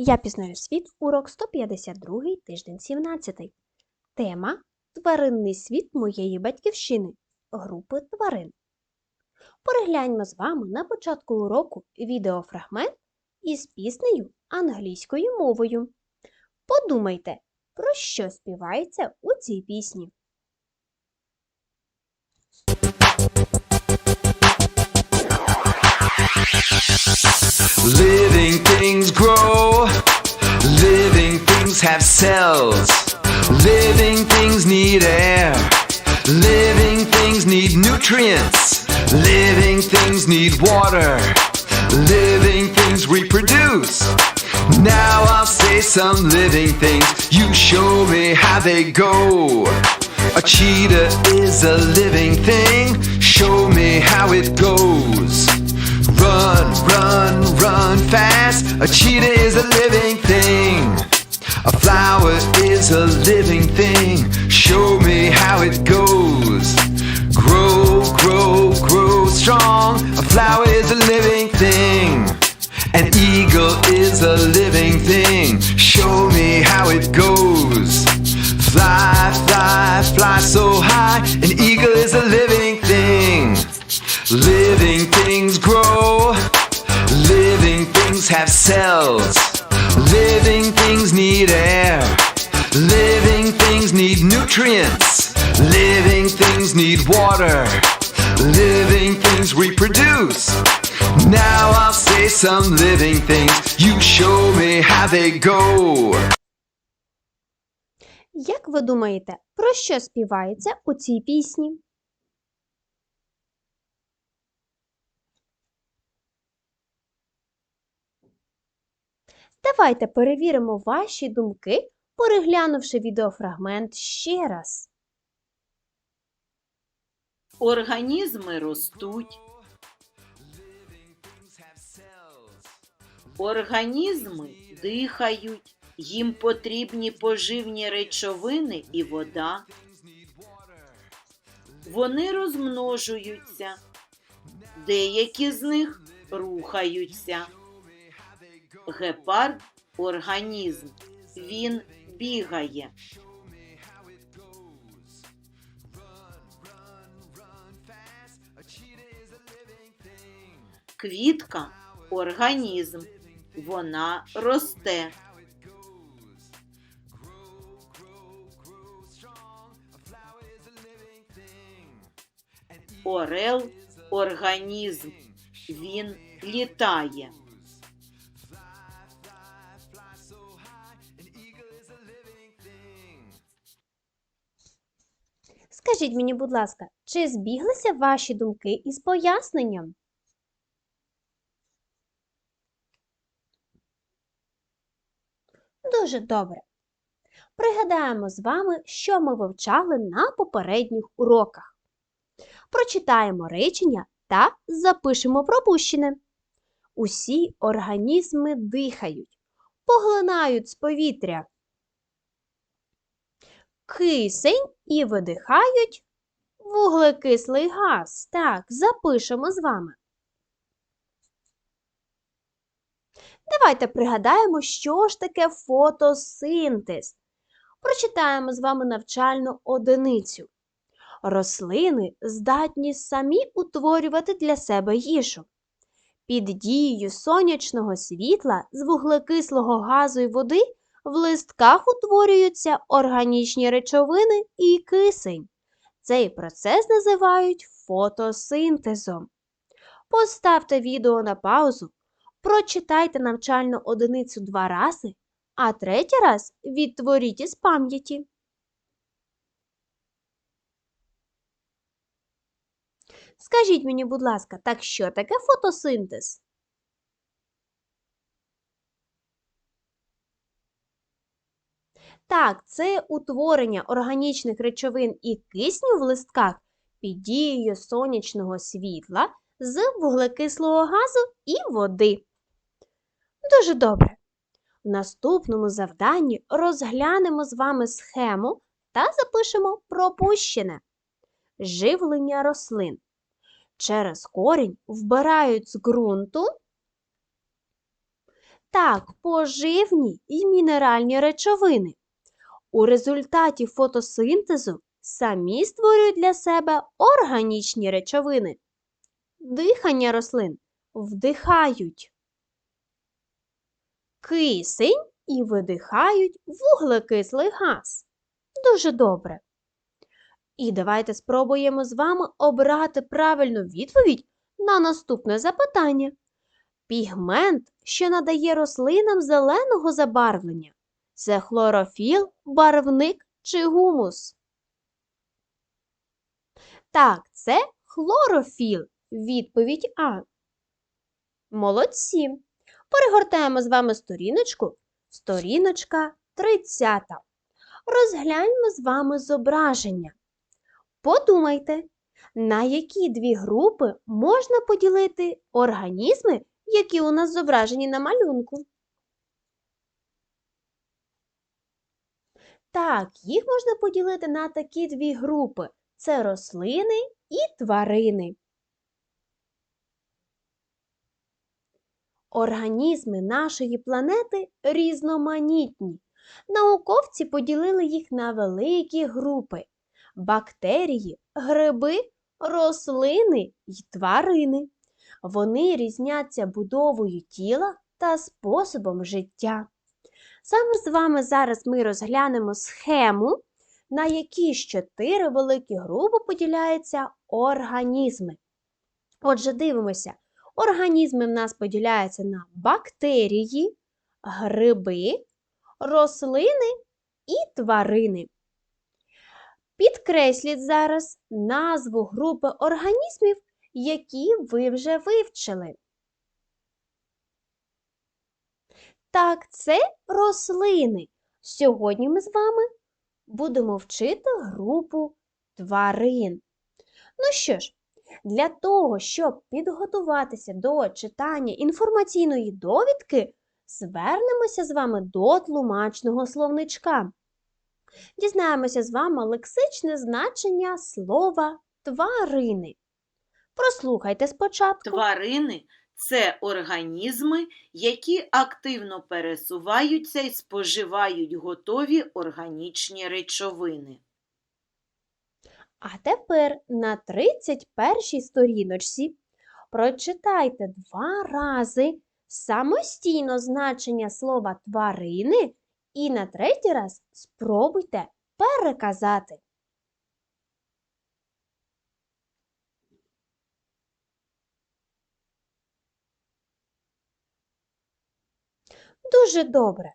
Я пізнаю світ, урок 152, тиждень 17. Тема Тваринний світ моєї батьківщини. Групи тварин. Перегляньмо з вами на початку уроку відеофрагмент із піснею англійською мовою. Подумайте, про що співається у цій пісні. Living things grow. Things have cells. Living things need air. Living things need nutrients. Living things need water. Living things reproduce. Now I'll say some living things. You show me how they go. A cheetah is a living thing. Show me how it goes. Run, run, run fast. A cheetah is a living thing. An eagle is a living thing. Living things grow. Living things have cells. Living things need air. Living things need nutrients. Living things need water. Living things reproduce. Now I'll say some living things. You show me how they go. Як ви думаєте, про що співається у цій пісні? Давайте перевіримо ваші думки, переглянувши відеофрагмент ще раз. Організми ростуть. Організми дихають, їм потрібні поживні речовини і вода. Вони розмножуються, деякі з них рухаються. Гепард організм. Він бігає. Квітка організм. Вона росте. Орел організм. Він літає. Скажіть мені, будь ласка, чи збіглися ваші думки із поясненням? Дуже добре. Пригадаємо з вами, що ми вивчали на попередніх уроках. Прочитаємо речення та запишемо пропущене. Усі організми дихають, поглинають з повітря кисень і видихають вуглекислий газ. Так, запишемо з вами. Давайте пригадаємо, що ж таке фотосинтез. Прочитаємо з вами навчальну одиницю. Рослини здатні самі утворювати для себе їжу. Під дією сонячного світла з вуглекислого газу і води в листках утворюються органічні речовини і кисень. Цей процес називають фотосинтезом. Поставте відео на паузу, прочитайте навчальну одиницю два рази, а третій раз відтворіть із пам'яті. Скажіть мені, будь ласка, так що таке фотосинтез? Так, це утворення органічних речовин і кисню в листках під дією сонячного світла з вуглекислого газу і води. Дуже добре. В наступному завданні розглянемо з вами схему та запишемо пропущене живлення рослин. Через корінь вбирають з ґрунту Так, поживні і мінеральні речовини. У результаті фотосинтезу самі створюють для себе органічні речовини. Дихання рослин вдихають кисень і видихають вуглекислий газ. Дуже добре. І давайте спробуємо з вами обрати правильну відповідь на наступне запитання. Пігмент, що надає рослинам зеленого забарвлення, це хлорофіл, барвник чи гумус? Так, це хлорофіл. Відповідь А. Молодці. Перегортаємо з вами сторіночку. Сторіночка 30. Розгляньмо з вами зображення. Подумайте, на які дві групи можна поділити організми, які у нас зображені на малюнку? Так, їх можна поділити на такі дві групи: це рослини і тварини. Організми нашої планети різноманітні. Науковці поділили їх на великі групи: бактерії, гриби, рослини й тварини. Вони різняться будовою тіла та способом життя. Саме з вами зараз ми розглянемо схему, на які чотири великі групи поділяються організми. Отже, дивимося, організми в нас поділяються на бактерії, гриби, рослини і тварини. Підкресліть зараз назву групи організмів, які ви вже вивчили. Так, це рослини. Сьогодні ми з вами будемо вчити групу тварин. Ну що ж, для того, щоб підготуватися до читання інформаційної довідки, звернемося з вами до тлумачного словничка. Дізнаємося з вами лексичне значення слова тварини. Прослухайте спочатку. Тварини це організми, які активно пересуваються і споживають готові органічні речовини. А тепер на 31-й сторіночці прочитайте два рази самостійно значення слова тварини і на третій раз спробуйте переказати. Дуже добре.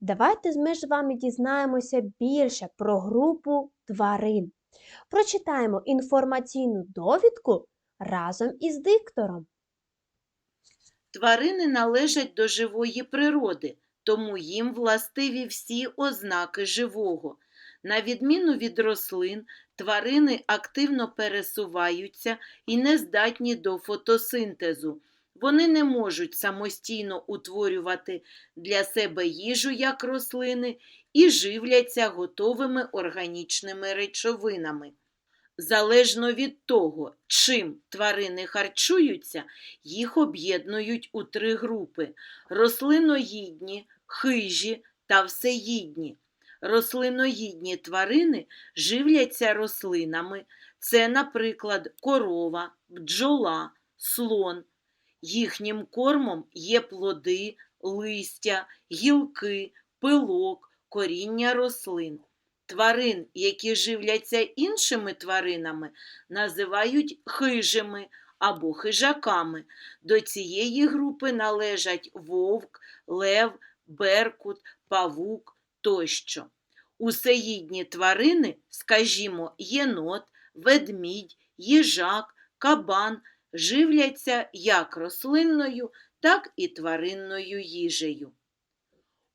Давайте ми з вами дізнаємося більше про групу тварин. Прочитаємо інформаційну довідку разом із диктором. Тварини належать до живої природи, тому їм властиві всі ознаки живого. На відміну від рослин, тварини активно пересуваються і не здатні до фотосинтезу. Вони не можуть самостійно утворювати для себе їжу як рослини і живляться готовими органічними речовинами. Залежно від того, чим тварини харчуються, їх об'єднують у три групи: рослиноїдні, хижі та всеїдні. Рослиноїдні тварини живляться рослинами. Це, наприклад, корова, бджола, слон. Їхнім кормом є плоди, листя, гілки, пилок, коріння рослин. Тварин, які живляться іншими тваринами, називають хижими або хижаками. До цієї групи належать вовк, лев, беркут, павук тощо. Усеїдні тварини, скажімо, єнот, ведмідь, їжак, кабан, живляться як рослинною, так і тваринною їжею.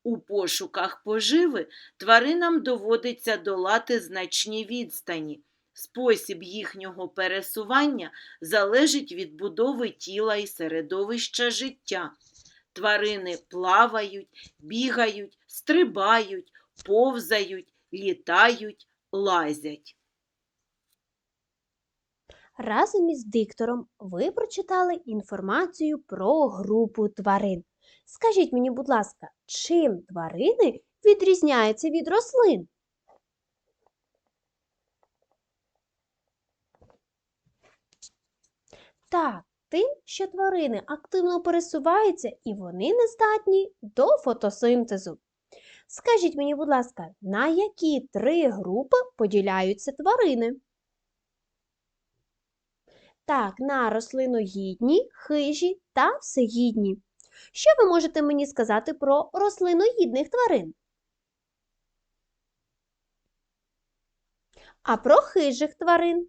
У пошуках поживи тваринам доводиться долати значні відстані. Спосіб їхнього пересування залежить від будови тіла і середовища життя. Тварини плавають, бігають, стрибають, повзають, літають, лазять. Разом із диктором ви прочитали інформацію про групу тварин. Скажіть мені, будь ласка, чим тварини відрізняються від рослин? Так, тим, що тварини активно пересуваються і вони не здатні до фотосинтезу. Скажіть мені, будь ласка, на які три групи поділяються тварини? Так, на рослиногідні, хижі та всегідні. Що ви можете мені сказати про рослиногідних тварин? А про хижих тварин?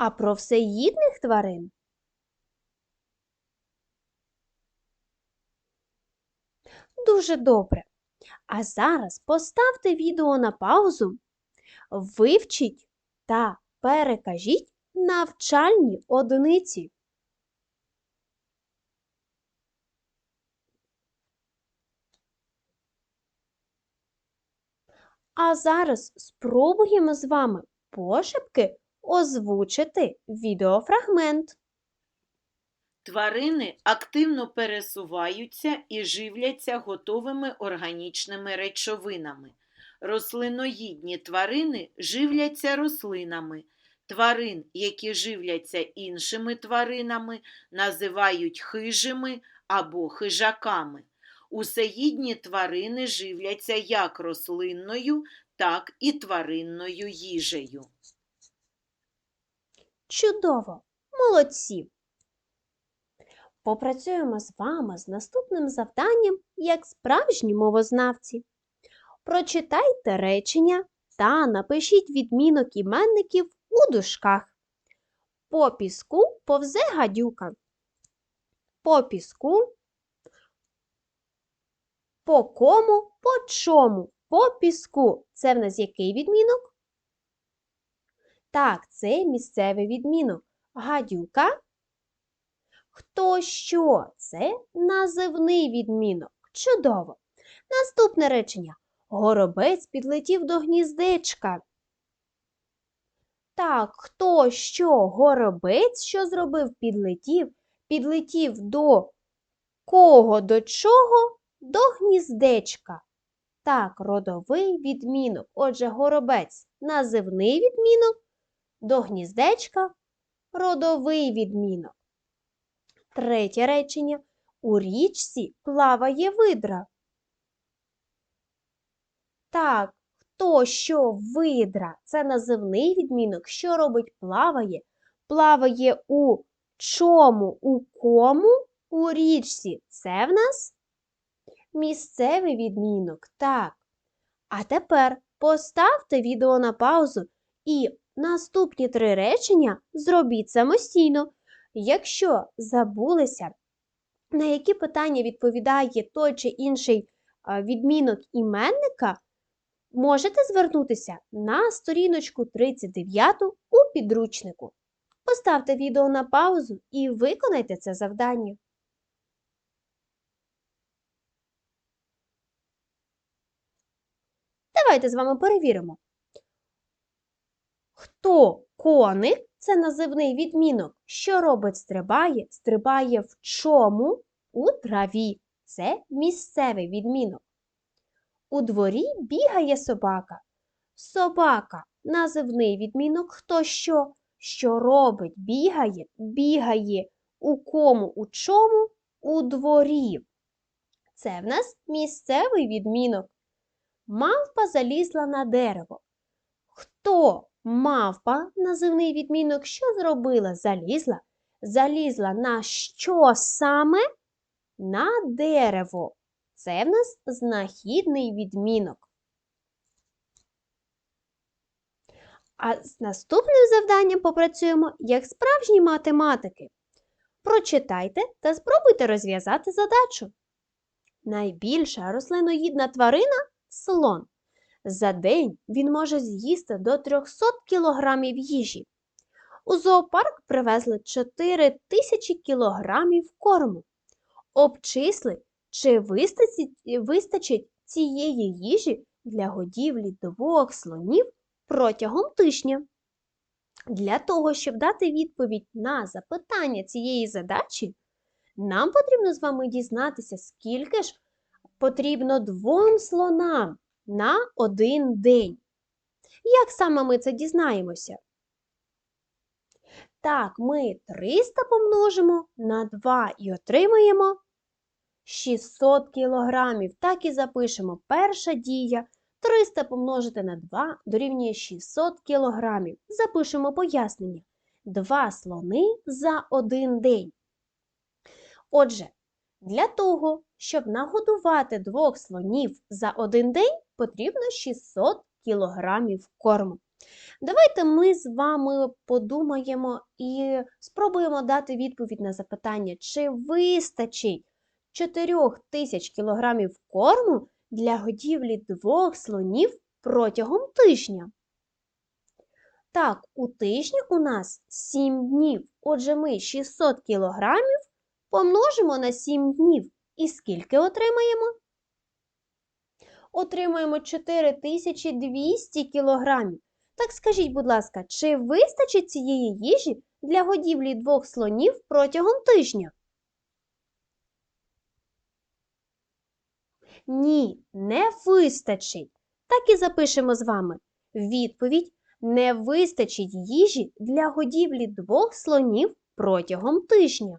А про всеїдних тварин? Дуже добре. А зараз поставте відео на паузу, вивчіть та перекажіть навчальні одиниці. А зараз спробуємо з вами пошепки озвучити відеофрагмент. Тварини активно пересуваються і живляться готовими органічними речовинами. Рослиноїдні тварини живляться рослинами. Тварин, які живляться іншими тваринами, називають хижими або хижаками. Усеїдні тварини живляться як рослинною, так і тваринною їжею. Чудово! Молодці! Попрацюємо з вами з наступним завданням як справжні мовознавці. Прочитайте речення та напишіть відмінок іменників у дужках. По піску повзе гадюка. По піску. По кому, по чому, по піску. Це в нас який відмінок? Так, це місцевий відмінок. Гадюка. Хто що? Це називний відмінок. Чудово. Наступне речення. Горобець підлетів до гніздечка. Так, хто що? Горобець що зробив? Підлетів. Підлетів до кого? До чого? До гніздечка. Так, родовий відмінок. Отже, горобець називний відмінок. До гніздечка родовий відмінок. Третє речення. У річці плаває видра. Так, хто що видра? Це називний відмінок. Що робить плаває? Плаває у чому? У кому? У річці. Це в нас місцевий відмінок. Так. А тепер поставте відео на паузу і наступні три речення зробіть самостійно. Якщо забулися, на які питання відповідає той чи інший відмінок іменника, можете звернутися на сторіночку 39 у підручнику. Поставте відео на паузу і виконайте це завдання. Давайте з вами перевіримо. Хто коник це називний відмінок. Що робить стрибає? Стрибає в чому? У траві. Це місцевий відмінок. У дворі бігає собака. Собака називний відмінок. Хто що? Що робить? Бігає, бігає у кому, у чому? У дворі. Це в нас місцевий відмінок. Мавпа залізла на дерево. Хто мавпа, називний відмінок, що зробила? Залізла. Залізла на що саме? На дерево. Це в нас знахідний відмінок. А з наступним завданням попрацюємо як справжні математики. Прочитайте та спробуйте розв'язати задачу. Найбільша рослиноїдна тварина слон. За день він може з'їсти до 300 кілограмів їжі. У зоопарк привезли 4 тисячі кілограмів корму. Обчисли, чи вистачить, цієї їжі для годівлі двох слонів протягом тижня. Для того, щоб дати відповідь на запитання цієї задачі, нам потрібно з вами дізнатися, скільки ж потрібно двом слонам на один день. Як саме ми це дізнаємося? Так, ми 300 помножимо на 2 і отримаємо 600 кілограмів. Так і запишемо. Перша дія 300 помножити на 2 дорівнює 600 кілограмів. Запишемо пояснення. Два слони за один день. Отже, для того, щоб нагодувати двох слонів за один день, потрібно 600 кілограмів корму. Давайте ми з вами подумаємо і спробуємо дати відповідь на запитання, чи вистачить 4000 кілограмів корму для годівлі двох слонів протягом тижня. Так, у тижні у нас 7 днів. Отже, ми 600 кілограмів помножимо на 7 днів. І скільки отримаємо? Отримаємо 4200 кілограмів. Так скажіть, будь ласка, чи вистачить цієї їжі для годівлі двох слонів протягом тижня? Ні, не вистачить. Так і запишемо з вами. Відповідь не вистачить їжі для годівлі двох слонів протягом тижня.